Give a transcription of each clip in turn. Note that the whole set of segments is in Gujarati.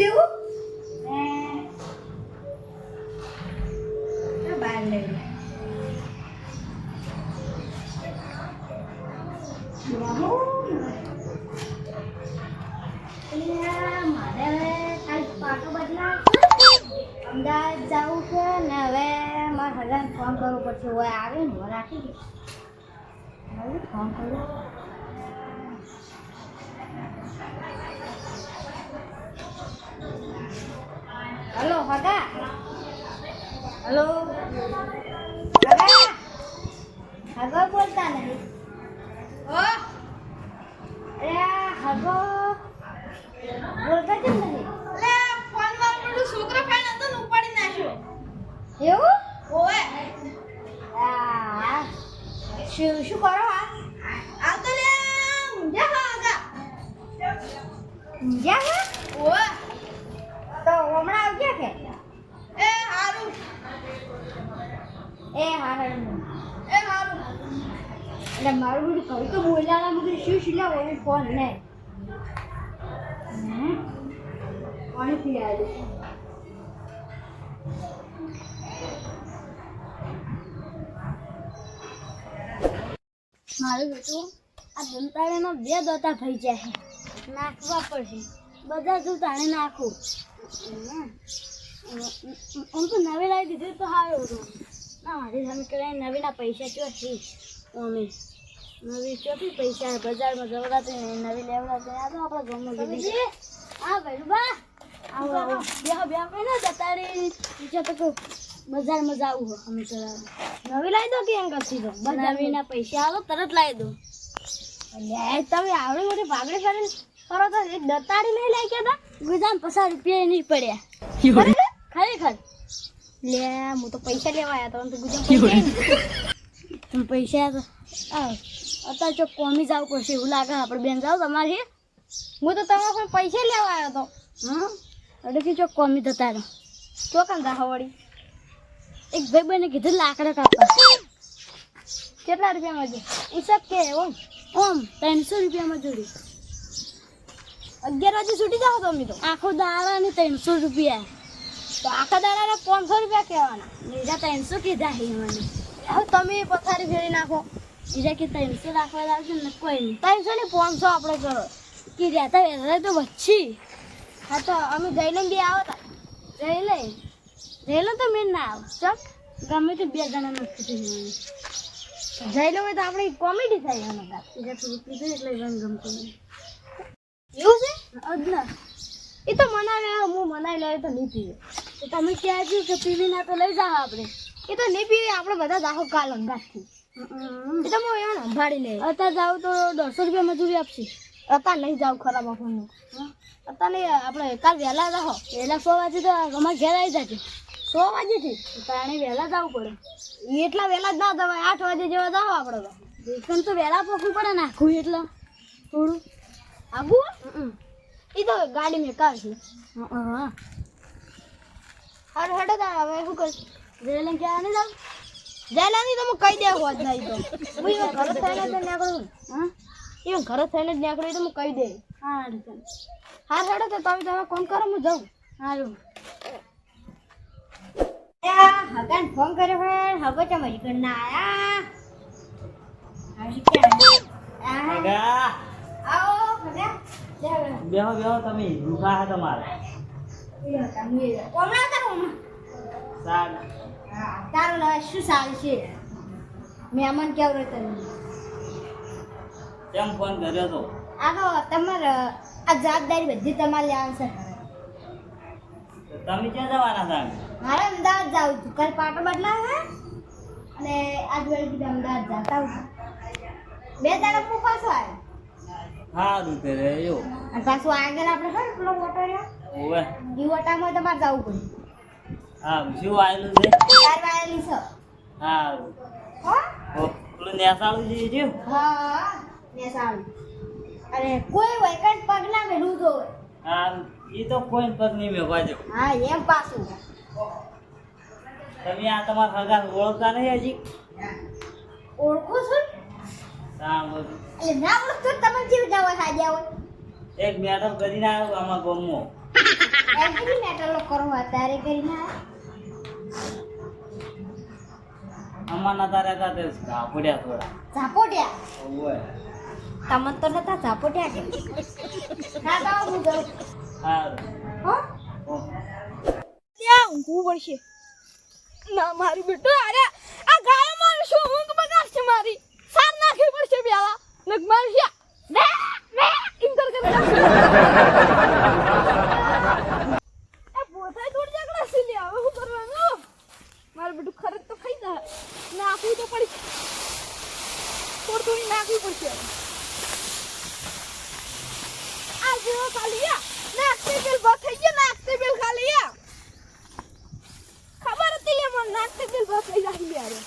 દેવું ને આ બહાર લઈ લે. બહુ અલ્યા, મારે હવે કાલ પાટો બદલાવશે. અમદાવાદ જવું છે ને હવે મારે હજાર ફોન કરવો પડશે હવે આવે ને હવે રાખી દે હવે ફોન કરું હલો હગા હલો હગા બોલતા નહીં અરે હગો મારું બેટું આ દંતાળીમાં બે દોતા થઈ જાય. નાખવા પડશે. બધા તું તાણે નાખું. હું તો નવી લાવી દીધું તો સારું હતું. ના મારી સામે કરાય નવીના પૈસા ચો છે? અમે નવી ચોથી પૈસા બજારમાં જવડાતી ને નવી લેવડાતી આ તો આપણા ગામમાં દીધી હા ભાઈ બા આવો બેહો બેહો. કઈ ના જતા રે બીજા તો બજારમાં જાવું હો અમે કરાવવા નવી લાવી દો કે એમ સીધો નવીના પૈસા આવો તરત લાવી દો. લે તમે આવડી મોટી પાઘડી ફેરીને કરો તો એક દતાડી નહીં લઈ ગયા તા? ગુજામ પચાસ રૂપિયા નહીં પડ્યા. ખરેખર? લે હું તો પૈસા લેવા આવ્યા તો ગુજામ પૈસા તો અત્યારે જો કોમી જવું પડશે એવું લાગે આપણે બેન જાવ તમારી. હું તો તમારા પૈસા લેવા આવ્યો તો. હા એટલે જો કોમી થતા ચોકન રાખો વળી એક ભાઈ બને કીધું લાકડા કાપવા. કેટલા રૂપિયામાં મજૂરી હિસાબ કે, ઓમ ઓમ, ત્રણસો રૂપિયામાં મજૂરી અગિયાર વાગે છૂટી જાઓ તમે તો. આખો દાડા ને ત્રણસો રૂપિયા. તો આખા દાડાના પાંચસો રૂપિયા કહેવાના. બીજા ત્રણસો કીધા હે મને. હવે તમે પથારી ફેરી નાખો. બીજા કે ત્રણસો રાખવા લાવશે ને કોઈ નહીં. ત્રણસો ને પાંચસો આપણે કરો. કે રહેતા વહેલા તો વચ્ચી. હા તો અમે જઈને બી આવો જઈ લઈ જઈ તો મેં ના આવો ચમ ગમે તે બે જણા નથી થઈ જઈ લો તો આપણે કોમેડી થાય એમાં બીજા થોડું પીધું એટલે રંગ ગમતું એવું છે? અદના. એ તો મનાવે હું મનાઈ લે તો નહીં પીવે. તો તમે ક્યાં છો કે પીવી ના તો લઈ જાઓ આપણે? એ તો નહીં પીવે આપણે બધા જાહો કાલ અંગાતથી એ તો હું એમાં સંભાળી લે અત્યારે જાવ તો દોઢસો રૂપિયા મજૂરી આપશે. અત્યારે નહીં જાવ ખરાબ આપણને. અત્યારે આપણે કાલ વહેલા જાઓ. વહેલા સો વાગે તો અમારા ઘેર આવી જશે સો વાગેથી તાણે વહેલા જવું પડે. એટલા વહેલા જ ના જવાય. આઠ વાગે જેવા જાવ આપણે તો. એકદમ તો વહેલા પકવું પડે નાખું એટલે? થોડું? આવું એ તો ગાડી મેં કાર છે. હા. હારું હેડો તાર હવે શું કરીશ જયલંગ ક્યાં નહીં જાવ જયલાની તો હું કહી દે હોત નહીં તો. હું એ ઘર થઈને જ નીકળું. હા? એ ઘર થઈને જ નીકળું તો હું કહી દે. હા હારું હેડો તો તમે તમે કોણ કરો હું જાઉં. સારું હગાન ફોન કર્યો હોય હવે તો મજ ઘર ના આયા આવો બેહો બેહો તમે રૂખા હે તમારે. કોમળા તારું શું સારું છે? મહેમાન કેવું તને કેમ ફોન કર્યો તો? આ તો તમારે આ જવાબદારી બધી તમારે લેવાની છે. તમે ક્યાં જવાના સાગ મારે અમદાવાદ જાવું છું કાલ પાટો બદલાવે અને આજ વેળ કીધું અમદાવાદ જતા હું બે દાડા પર પાછો આવ્યો સારું તે રે અને પાછું આગળ આપણે ખબર પેલો ઓટો રહ્યો ઓવે એ ઓટામાં તમારે જવું પડે હા શું આવેલું છે? ચાર વાયેલી છે. સારું હો? પેલું નેસાળું છે જે હા નેસાળું. અરે કોઈ હોય કઈ પગલા મેલું હોય. સારું એ તો કોઈ પગ નહીં મેળવા જો હા એમ પાછું. તમે આ તમારા હગા ઓળખતા નહીં હજી? ઓળખું છું? સારું બધું એટલે ના ઓળખતો તમે જીવ જાવ સાજા હોય એક મેટર કરીને આવ્યો આમાં ગમો. કરવા મેટલો કરો અત્યારે કરીને અમારના તારે હતા તે ઝાપોડ્યા થોડા. ઝાપોડ્યા? ઓય તમને તો નતા ઝાપોટ્યા કે ના તો હું. ત્યાં ઊંઘવું પડશે. ના આ ગાયો મારું શું ઊંઘ બગાડશે મારી? સાર નાખવી પડશે પેલા. નગ મારી છે વે વે, ઇન્ટર કરી નાખશે. એ પોતાય થોડી જગડા છે લે, હવે શું કરવાનું? મારું બેટું ખરેખ તો ખાઈ જાય. નાખવું તો પડશે થોડી થોડી નાખવી પડશે. આ જેવો ખાલી આ નાખતે બેલ બસ થઈ ગયા નાખતે બેલ ખાલી આ ખબર હતી લે મને નાખતે બેલ બસ થઈ જાય લે અરે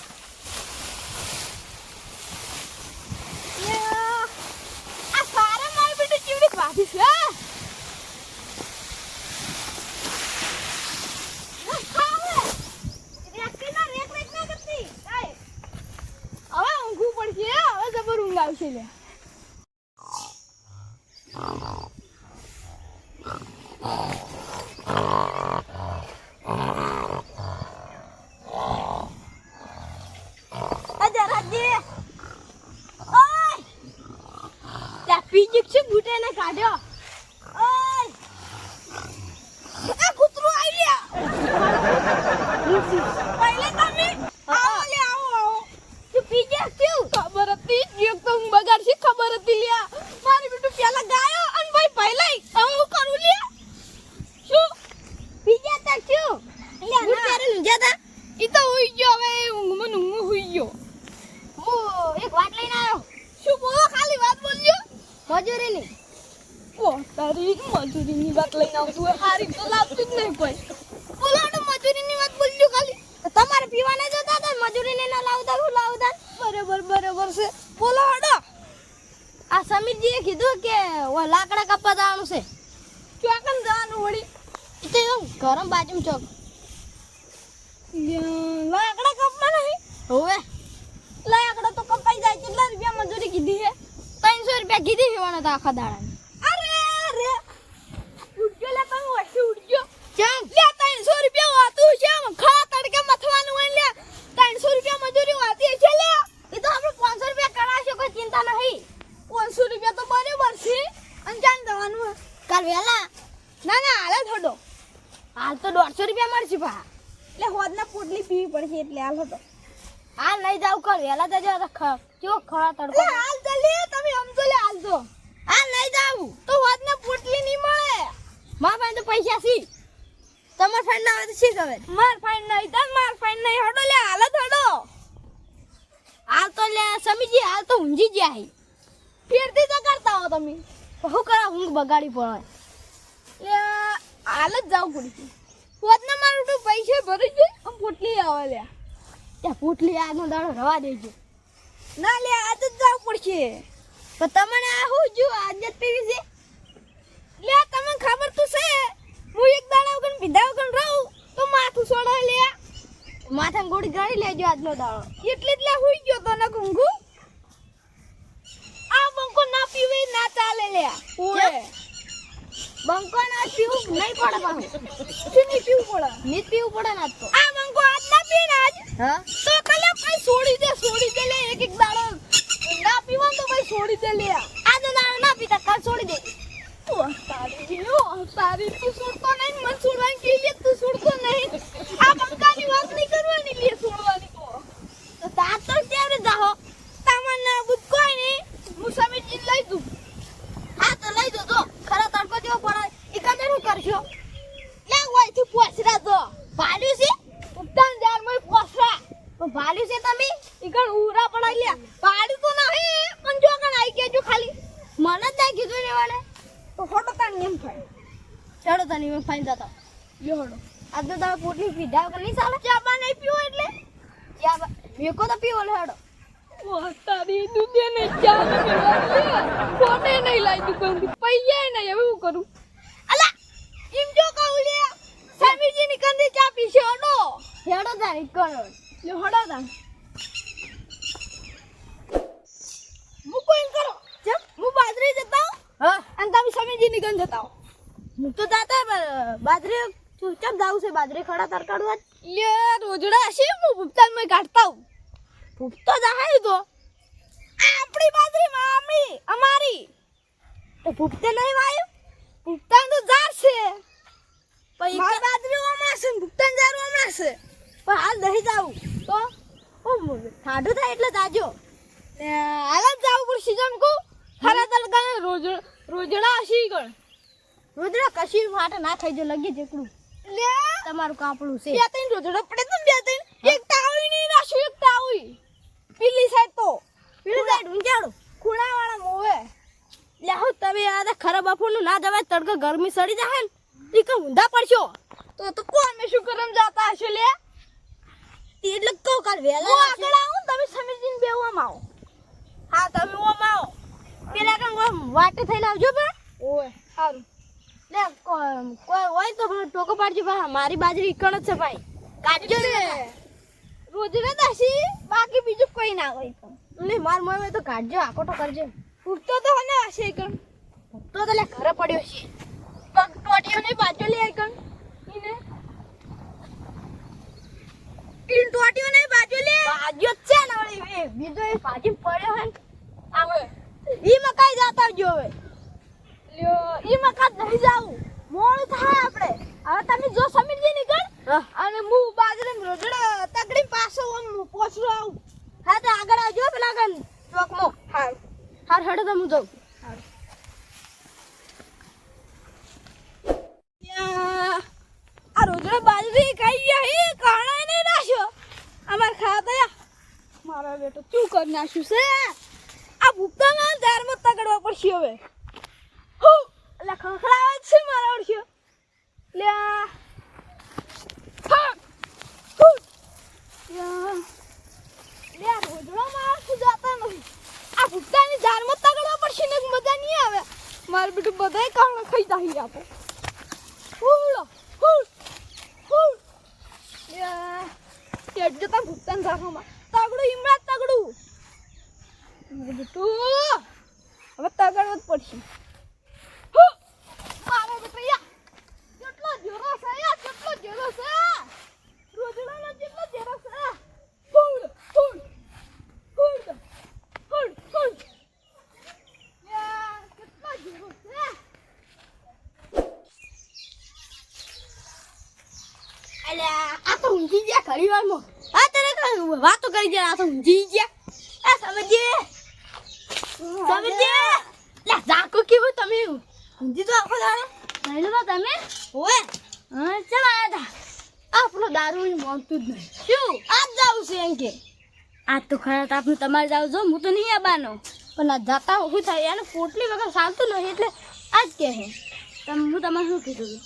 યા, આ સારા મારી બેટી ચીવડી ભાભી છે હા? ના, ખાવે. રેકતી ના રેક રેક ના કરતી. કાંઈ. હવે ઊંઘવું પડશે હવે જબર ઊંઘ આવશે લે અજા રાજ્ય ઓય પીજીક છે બૂટે ને કાઢ્યો? આ કૂતરું આવી લ્યા. પહેલે તમે આવો લે આવો આવો. તું પીજે ક્યું ખબર હતી જે તો હું બગાડશે ખબર હતી લ્યા. મારી બેટું પેલા ગાયો અને ભાઈ પહેલા હવે હું કરું લ્યા? શું? પીજે તા ક્યું લ્યા ના. ત્યારે ઊંઘ્યા તા? ઈ તો હુઈ ગયો હવે ઊંઘમાં ને ઊંઘમાં હુઈ ગયો હું એક વાત લઈને આવ્યો શું બોલો ખાલી વાત બોલજો મજૂરીની? ઓ તારી મજૂરીની વાત લઈને આવતું હારી તો લાવતું જ નહીં કોઈ. બોલો તો મજૂરીની વાત બોલજો ખાલી. તમારે પીવાને જતા હતા મજૂરીને ના લાવતા હું લાવતા? બરાબર બરાબર છે. બોલો હડો. આ સમીરજીએ કીધું કે લાકડા કાપવા જવાનું છે. ચોકન જવાનું વળી? એ તો ગરમ બાજુમાં ચોક. લાકડા કાપવા નહીં હવે. લાકડા તો કપાઈ જાય કેટલા રૂપિયા મજૂરી કીધી છે ત્રણસો રૂપિયા કીધી પીવાના હતા આખા દાડા અરે અરે. ઉડજો લે તમે વચ્ચે ઉડજો ચમ. લે ત્રણસો રૂપિયા વાતું છે ખા તડકે મથવાનું હોય લે. ત્રણસો રૂપિયા મજૂરી વાતી છે લે. એ તો આપણે પાંચસો રૂપિયા કરાવશો કોઈ ચિંતા નહીં. પાંચસો રૂપિયા તો બરાબર છે. અને ક્યાં જવાનું? કાલ વહેલા. ના ના હાલે થોડો હાલ તો દોઢસો રૂપિયા મળશે ભા. એટલે હોદના પોટલી પીવી પડશે એટલે હાલ હતો હાલ નહીં જાવ કર વહેલા જજો ખરા તડકો. હાલ ચાલે તમે સમજો લે હાલ તો. હાલ નહીં જાવ તો હોદના પોટલી નહીં મળે. મારા પાસે તો પૈસા સી તમાર ફ્રેન્ડ ના આવે તો શી ખબર માર ફાઈન નહીં તન માર ફાઈન નહીં. હડો લે હાલ હડો હાલ તો લે સમીજી હાલ તો ઊંઘી ગયા ફેરતી તો કરતા હો તમે. શું કરા ઊંઘ બગાડી પડે? લે હાલ જ જાવ પડી હોદના મારું તો પૈસા ભરી છે આમ પોટલી આવે લે. ત્યાં પૂટલી આગનો દાડો રવા દેજો. ના લે આજ જ જવું પડશે. પણ તમને આ હું જો આજ જ પીવી છે. લે તમને ખબર તો છે. હું એક દાડા વગર પીધા વગર રહું તો માથું સોડાય લે. માથા ગોળી ગાળી લેજો આજનો દાડો. એટલે જ લે હુઈ ગયો તો ના ગુંગુ આ બંકો ના પીવે ના ચાલે લે. ઓએ બંકો ના પીવું નહીં પડે પાછું શીની પીવું પડે? નીત પીવું પડે ના તો. આ બંકો આજ ના પીને આજ. હા? તો કલે કઈ છોડી દે છોડી દે લે એક એક દાડો. ના પીવા તો ભાઈ છોડી દે લે. આજ દાડો ના પીતા કાલ છોડી દે. તારી તું છોડતો નહીં મન છોડવાની કે લે તું છોડતો નહીં. આ બંકાની વાત નહીં કરવાની લે છોડવાની તો તો તાર તો કેવડે જાહો? તામન્ના બુદ કોઈ નહીં. હું સમીર લઈ દઉં હા તો લઈ દો તો ખરા પડે એ કદર શું કરશો લે, ઓયથી પોસરા તો ભાલ્યું છે? ઉત્તાન જારમાં પોસરા. પણ ભાલ્યું છે તમે? ઈકણ ઉરા પડાઈ લ્યા પાડી તો નહીં, પણ જો કણ આઈ ગયા ખાલી. મને જ કીધું ને વાળે તો ફોટો તાણ એમ ચાડો ચડો તને મેં ફાઈન જતો. લ્યો હડો. આજનો તા પોટલી પીધા વગર નહીં ચાલે? ચા બા નહીં પીવો એટલે? ચા મેકો તો પીવો લે તારી દુનિયા ને ચા ને પીવા ફોટે નહીં લાઈ દુકાન પૈયા નહીં હવે હું કરું? અલા એમ જો કહું લે સમીજી ની કંદી ચા પીશે હડો? હેડો તારે કરો હડો મૂકો એમ કરો. ચમ હું બાજરી જતા હા. અને તમે સ્વામીજી ની ગંધ જતા હું તો જાતા બાજરી ચમ જાવું છે બાજરી ખડા તરકાડવા લે રોજડા હશે હું ભૂપતાનમાં કાઢતા હું ભૂખતો જાય તો આપણી બાજરી મામી અમારી. તો ફૂટતે નહીં વાયું? ફૂટતા તો જાર છે. પછી મારી બાજરી હમણાં છે ફૂટતા જાર હમણાં છે. પણ હાલ નહીં જાવું. તો? ઓ ઠાડું થાય એટલે જાજો. હાલ જ જાવું પડશે જેમ કહું ખરા તડકા રોજ રોજડા હશે ગણ. રોજડા કશી માટે ના થઈ જો લગી જેકડું લે. તમારું કાપડું છે. બે ત્રણ રોજડા પડે તો બે ત્રણ. એક તાવી નહીં રાખ્યું એક તાવી પેલી સાઈડ તો. પેલી સાઈડ ઊંચાડું ખૂણા વાળા મોવે. લે હું તમે આ ખરાબ બાપુનું ના જવાય તડકો ગરમી સડી જાય ને ઈ કે ઊંધા પડશો. તો તો કોમે શું કરમ જાતા હશે લે. તી એટલે કહું કાલ હું વહેલા આગળ આવું તમે સમીજીને બેવામાં આવો. હા તમે ઓમ આવો. પેલા કામ ઓમ વાટે થઈને આવજો પણ. ઓય સારું લે કોઈ હોય તો ટોકો પાડજો બા મારી બાજરી કણ જ છે ભાઈ. કાઢજો ને રોજડા દાસી બાકી બીજું કોઈ ના હોય તો માર મોય તો કાઢજો આકોટો કરજો. ઉગતો તો હને હશે કણ તો તો લે ઘરે પડ્યો છે. પગ ટોટીઓ ને બાજુ લે કણ ઇને ઇન ટોટીઓ ને બાજુ લે. ભાજ્યો જ છે ને વળી એ બીજો એ પાછી પડ્યો હે ને આવે. ઈ મકાઈ જાતા આવજો હવે. લ્યો ઈ મકા નહીં જાવું. મોડું થાય આપણે હવે તમે જો સમીરજી નીકળ અને હું બાજરે રોજડા તકડી પાછો આમ પોછરો આવું. હા તો આગળ આવજો પેલા કન ચોકમાં. હા. હાર હેડો તો હું જાઉં આ રોજડા બાજરી ખાઈ ગયા હે કાણા નહીં નાખ્યો. અમાર ખાતા મારા બેટો શું કરી નાખ્યું છે. આ ભૂપતામાં દારમાં તગડવા પડશે હવે. હું એટલે ખખડાવે છે મારા ઓળખ્યો. લ્યા. મારું બેટું બધાય કાણા ખાઈ દાહી આપો હુલો હુલ હુલ કેટ જતા ભૂપતાન રાખોમાં તગડું હિમડા તગડું બેટું હવે તગડવું જ પડશે! મારો બેટો યા કેટલો જોરો છે યા કેટલો જોરો છે અલ્યા આ તો ઊંઘી ગયા ઘણી વારમાં આ તને વાતો કરી ગયા આ તો ઊંઘી ગયા આ સમજીએ સમજીએ લે ઝાકો કેવું તમે ઊંઘી તો આખો દાડો તમે ઓએ હા ચાલ આયા હતા આપણો દારૂ મળતું મોનતું જ નહીં. શું? આજ જાવું છે એમ કે. આજ તો ખરા તાપનું તમારે જાવ જો હું તો નહીં આવવાનો પણ આ જાતા ઊભું થાય એને પોટલી વગર ચાલતું નહીં એટલે આજ કે હે તમે હું તમારે શું કીધું?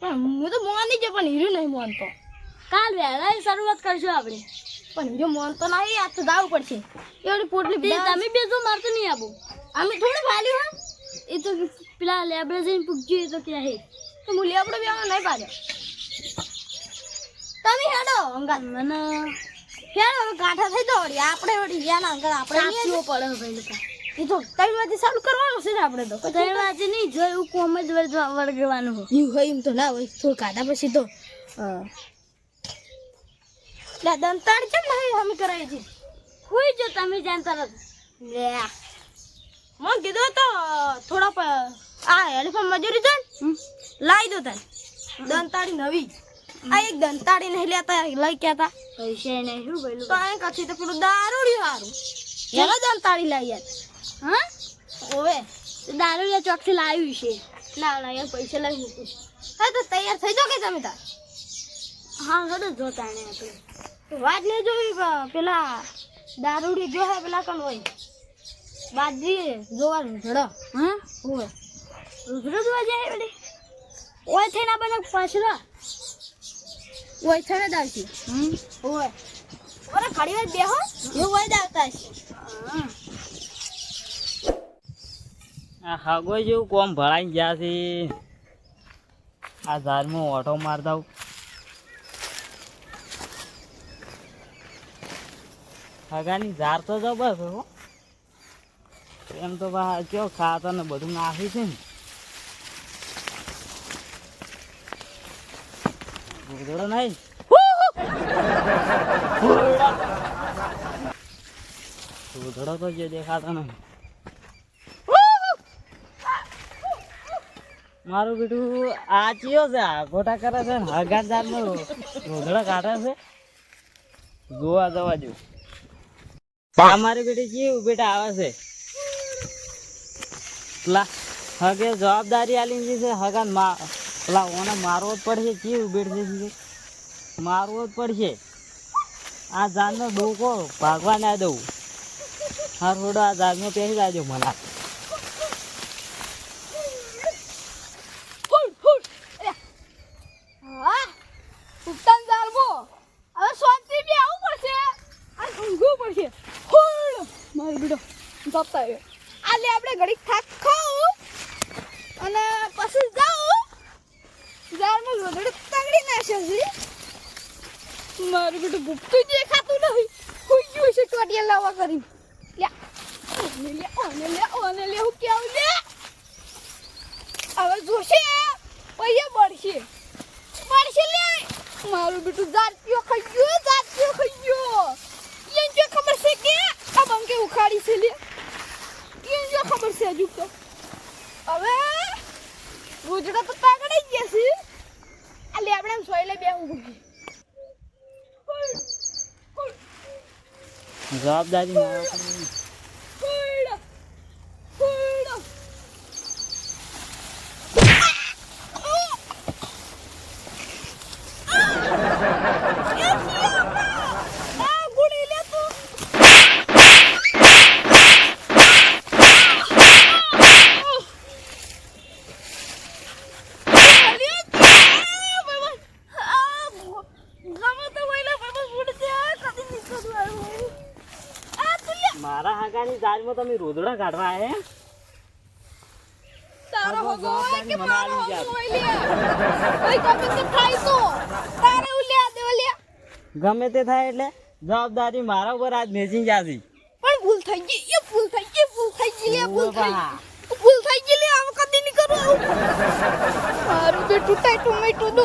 પણ હું તો મોની છે પણ હીરું નહીં મોનતો કાલ વહેલા શરૂઆત કરશું આપણે. પણ હીરો મોનતો નહીં આજ તો જાવું પડશે. એવડી પોટલી તમે બે જો મારતું નહીં આવું. અમે થોડું ભાલ્યું હા. એ તો પેલા લેબડે પૂછ્યું એ તો ક્યાં હે? તો હું લેબડો બેવાનો નહીં પાડ્યો અંગાત મને ફેર હવે ગાંઠા થઈ દોડી આપણે વળી ગયા અંગાત. આપણે સાચવો પડે ભાઈ લોકો. એ તો ત્રણ વાગે ચાલુ કરવાનું છે ને આપણે તો. ત્રણ વાગે નહીં જોયું કોમ જ વળગવાનું હોય. એવું હોય એમ તો ના હોય. થોડું કાઢા પછી તો. લે છે કેમ નહીં અમે કરાવી છે? હોય જો તમે જાણ તરત. લે. મને કીધું તો થોડા આ હેડફોન મજૂરી છે ને? લાવી દો તને. દંતાળી નવી. આ એક દંતાડી નહીં લેતા લઈ ગયા તા. પૈસા નહીં શું ભાઈ તો અહીં કથી તો પેલું દારૂડી હારું. એનો દંતાળી લઈ યાર હા? ઓવે. દારૂ દારૂ ચોકથી લાવ્યું છે. ના ના યાર પૈસા લઈ મૂકું હા તો તૈયાર થઈ જાઓ કે તમે તાર હા હડો જોતા તાણે આપણે. વાત નહીં જોવી પેલા દારૂડી જો હે પેલા કોણ હોય? બાજી જોવા રૂઝડો હા? ઓવે. રૂઝડો જોવા જાય બધી ઓય થઈને બને પાછળ છે ને દાવતી હમ. હોય. ઓરે ઘડી વાર બેહો એવું હોય દાવતા છે આ હાગો જેવું કોમ ભળાઈ ગયા છે. આ ઝાડમાં ઓટો માર દઉં. હગાની ઝાડ તો જબર બસ હો. એમ તો બા કયો ખાતર ને બધું નાખી છે ને. ગોધડો નહીં. ગોધડો તો જે દેખાતો નહીં. મારું બેટું આ ચિયો છે, આ ગોટા કરે છે ને, હગાર જાતનો ગોધડો કાઢે છે. જોવા જવા જો આ મારી બેટી ચિયું બેટા આવે છે. પેલા હગે જવાબદારી આલી છે હગાન મા પેલા ઓને મારવો જ પડશે ચિયું બેઠશે મારવો જ પડશે. આ જાનનો ડોકો ભાગવા ના દઉં. હા થોડો આ જાગમાં પહેરી જાજો મને. ઉપતાન જાળવો હવે શાંતિ બી આવવું પડશે અને ઊંઘવું પડશે ફૂલ મારો બેટો જતા રહ્યો આલે આપણે ઘડીક થાક ખાવું અને પછી જાઉં જારમાં રોદડે તગડી નાખશે બેટું ભૂખતું દેખાતું નહીં. કોઈ છે ટોટિયા લાવવા કરી લ્યા ઓને લે ઓને લે ઓને લે હું કેવું લે હવે જોશે પૈયા બળશે બળશે લે મારું બેટું જાતિયો ખાઈ ગયો જાતિયો ખાઈ ગયો એને જો ખબર છે કે આ બંકે ઉખાડી છે લે એને જો ખબર છે હજુ તો હવે રોજડા તો તાગડી જ ગયા છે આ લે આપણે સોયલે બેહું પડશે જવાબદારી મારા ઉપર નહીં. ફૂડ ફૂડ આ ગુડી લે તું મારા હાકાની જાજમાં તમે રોદડા કાઢવા હે? તારો હોગો કે મારો હોગો ઓય ગમે તે થાય તો. તારે ઉલ્યા દે ઉલ્યા ગમે તે થાય એટલે જવાબદારી મારા ઉપર આજ મેચિંગ જાતી પણ ભૂલ થઈ ગઈ એ ભૂલ થઈ ગઈ ભૂલ થઈ ગઈ લે ભૂલ થઈ ગઈ. ભૂલ થઈ ગઈ લે આવ કદી નહીં કરું. મારું બેટું ટાઈટું મેટું દો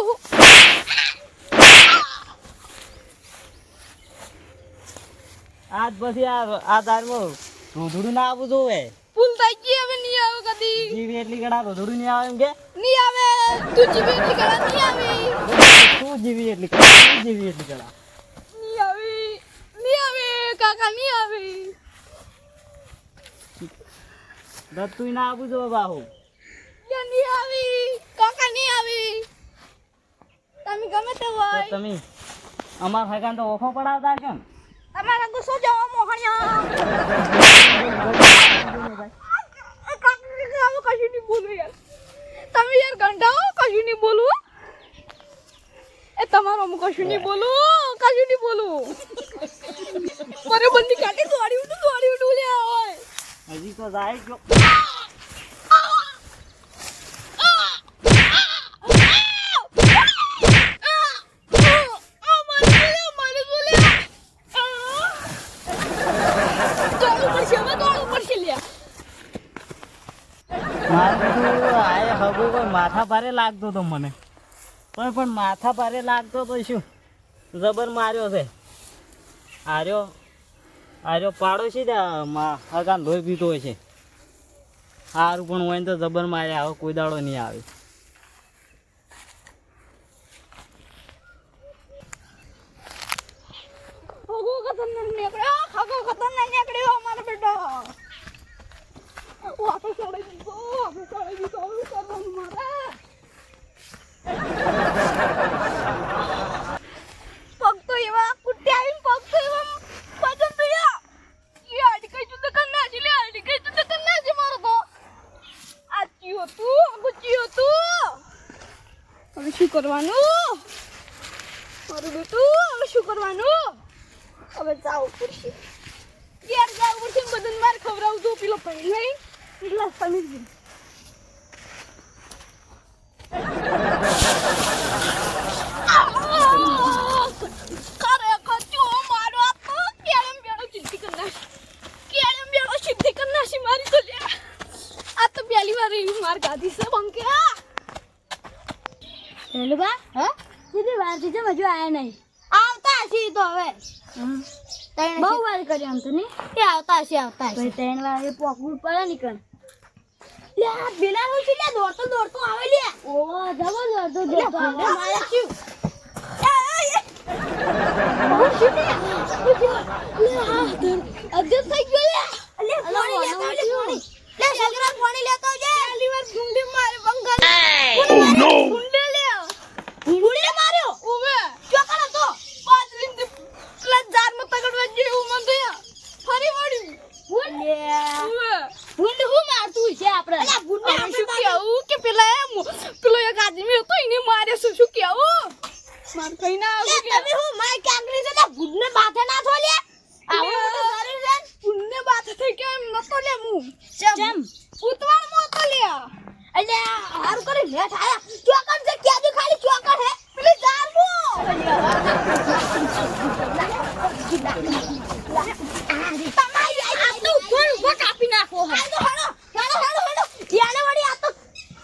આજ પછી આ આ દારમાં રોધડું ના આવવું જોવે ભૂલ થઈ ગઈ હવે નહીં આવે કદી. જીવી એટલી ગણા રોધડું નહીં આવે એમ કે? નહીં આવે તું જીવી એટલી ગણા નહીં આવે. તું જીવી એટલી ગણા તું જીવી એટલી ગણા નહીં આવે નહીં આવે કાકા નહીં આવે. દત્તું ના આવું જોવે બાહુ. નહીં આવી કાકા નહીં આવી. તમે ગમે તે હોય. તમે અમાર હગાન તો ઓખો પડાવતા કેમ તમારા ગુસ્સો જવા મોહણ્યા. કશું નહીં બોલું યાર તમે યાર ગંડાઓ કશું નહીં બોલું. એ તમારો હું કશું નહીં બોલું, કશું નહીં બોલું. મારે બંદી કાઢી, દોડી ઉઠું દોડી ઉઠું, લે જો મારે કીધું આએ હગો કોઈ માથા ભારે લાગતો તો મને. પણ પણ માથા ભારે લાગતો તો શું? જબર માર્યો છે. આર્યો આર્યો પાડોશી હગાન લોહી પીતો હોય છે. સારું પણ હોય ને તો જબર માર્યા હવે કોઈ દાડો નહીં આવે. પગ તો એવા કુટ્યા આવીને પગ તો એવા વજન પીડ્યા એ હાડકઈ જુદા કર નાખી લે હાડકઈ જુદા કર નાખી મારો તો આ ચિયો તું આગો ચિયો તું હવે શું કરવાનું મારું બેટું હવે શું કરવાનું હવે જાવું પડશે. ઘેર જાવું પડશે બધાને માર ખવડાવું તો પેલો જો તો તો તો પહેલી ગાધી છે બંકે રેલુબા હા? કેટલી વાર જેમ હજુ આયા નહીં. આવતા ઈ તો હવે. બહુ. વાર કરી આમ તો નહીં? એ આવતા હશે આવતા હશે. ત્રણ વાર એ પોકવું પડે ને કણ લે આ પેલા નું છે લે દોડતો દોડતો આવે લે. ઓ તો મારે શું? અજબ થઈ ગયો લે. લે પાણી લેતો આવજે, પાણી. લે છોકરા પાણી લેતો આવજે. પહેલી વાર ભૂંડે મારે બંગાળ. નો ભૂંડે લે ભૂંડે માર્યો? ઓવે ચોકડ હતો. પાછળ પેલા ઝાડમાં તગડવા જેવું મન તો ફરી વળ્યું. ભૂંડ? હું મારતું છે આપણે? અલા ભૂંડે આપણે શું કેવું કે પેલા એમ પેલો એક આદમી હતો એને માર્યો શું શું કેવું માર કઈ ના આવ્યું કે તમે હું માર કાંગરી છે ને ભૂંડને બાથે ના થો લે આવો મોટો શરીર છે ભૂંડને બાથે થઈ કે એમ નતો લે હું ચમ ઉતવાળ મો તો લે એટલે હારું કરી હેઠ આયા ચોકન છે ક્યાં જો ખાલી ચોકન હે પેલી જાર મો તમારી આ તો ઉપર ઉપર કાપી નાખો હે આ તો હણો હણો હણો હણો યાને વળી આ તો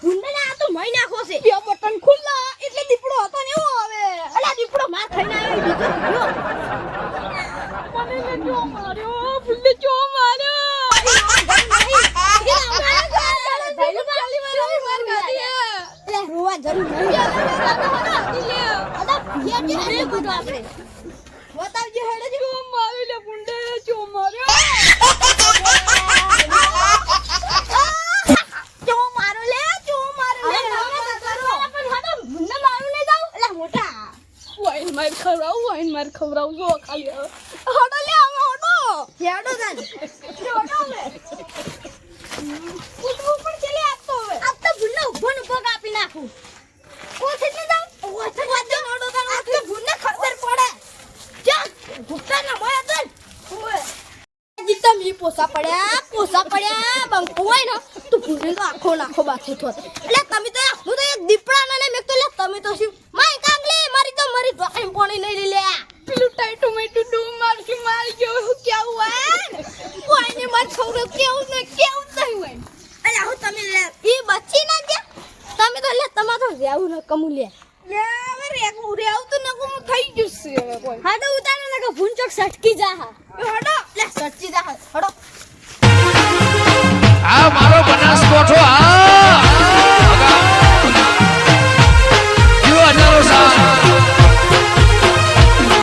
ભૂંડને આ તો મહી નાખો છે બે બટન ખુલ્લા એટલે દીપડો હતો ને એવો હવે અલા દીપડો માર ખાઈને આવ્યો બીજો મને જો માર્યો ભૂંડે જો રોવા જરૂર નહીં બતાવજે હેડે જો માર્યો લે ભૂંડે જો માર્યો જો મારો લે જો મારો લે પણ હાડો ભૂંડે મારું નહીં જાવ એલા મોટા વાઈન માર ખવરાવ વાઈન માર ખવરાવ જો ખાલી હડો લે હવે હડો હેડો જાન હડો લે ઉઠવું પણ છે લે આપ તો હવે આપ તો ભૂંડે ઊભો ને ઊભો કાપી નાખું કોથે ને જાવ ઓછે વાજો હડો જાન આપ તો ભૂંડે ખબર પડે ચાલ ભૂખતા ના મોયા જાન ઓએ જીતમ ઈ પોસા પડ્યા પોસા પડ્યા બંકુ હોય ને તો ભૂંડે તો આખો નાખો બાકી થો એટલે તમે તો હું તો એક દીપડા ને મેં તો લે તમે તો શું? માય કાંગલી મારી તો મારી એમ પાણી લઈ લે પેલું ટાઈટો મેટુ ડૂ મારકી માર ગયો હું કેવું હોય? કોઈ ને મત ખવડો કેવું ને કેવું થઈ હોય. અલ્યા હું તમે લે ઈ બચી ના ગયા? તમે તો લે તમા તો રેવું ન કમુ લે. હાડો ઉતારો ને કે ભૂંડ સટકી જા હા હડો લે સટકી જા હડો. આ મારો